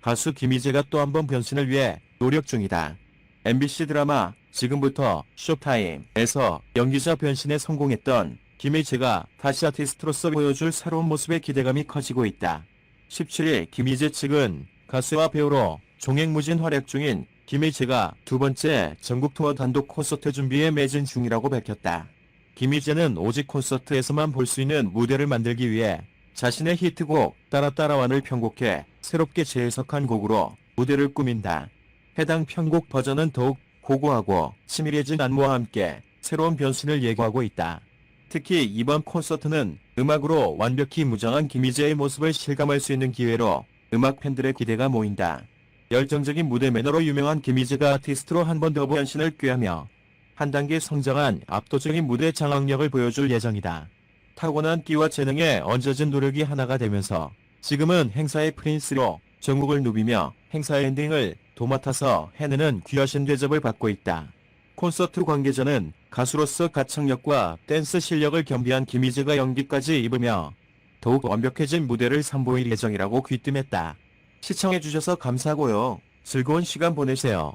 가수 김희재가 또 한 번 변신을 위해 노력 중이다. MBC 드라마 지금부터 쇼타임에서 연기자 변신에 성공했던 김희재가 다시 아티스트로서 보여줄 새로운 모습에 기대감이 커지고 있다. 17일 김희재 측은 가수와 배우로 종횡무진 활약 중인 김희재가 두 번째 전국 투어 단독 콘서트 준비에 매진 중이라고 밝혔다. 김희재는 오직 콘서트에서만 볼 수 있는 무대를 만들기 위해 자신의 히트곡 따라 따라완을 편곡해 새롭게 재해석한 곡으로 무대를 꾸민다. 해당 편곡 버전은 더욱 고고하고 치밀해진 안무와 함께 새로운 변신을 예고하고 있다. 특히 이번 콘서트는 음악으로 완벽히 무장한 김희재의 모습을 실감할 수 있는 기회로 음악 팬들의 기대가 모인다. 열정적인 무대 매너로 유명한 김희재가 아티스트로 한 번 더 변신을 꾀하며 한 단계 성장한 압도적인 무대 장악력을 보여줄 예정이다. 타고난 끼와 재능에 얹어진 노력이 하나가 되면서 지금은 행사의 프린스로 전국을 누비며 행사 엔딩을 도맡아서 해내는 귀하신 대접을 받고 있다. 콘서트 관계자는 가수로서 가창력과 댄스 실력을 겸비한 김희재가 연기까지 입으며 더욱 완벽해진 무대를 선보일 예정이라고 귀뜸했다. 시청해주셔서 감사하고요. 즐거운 시간 보내세요.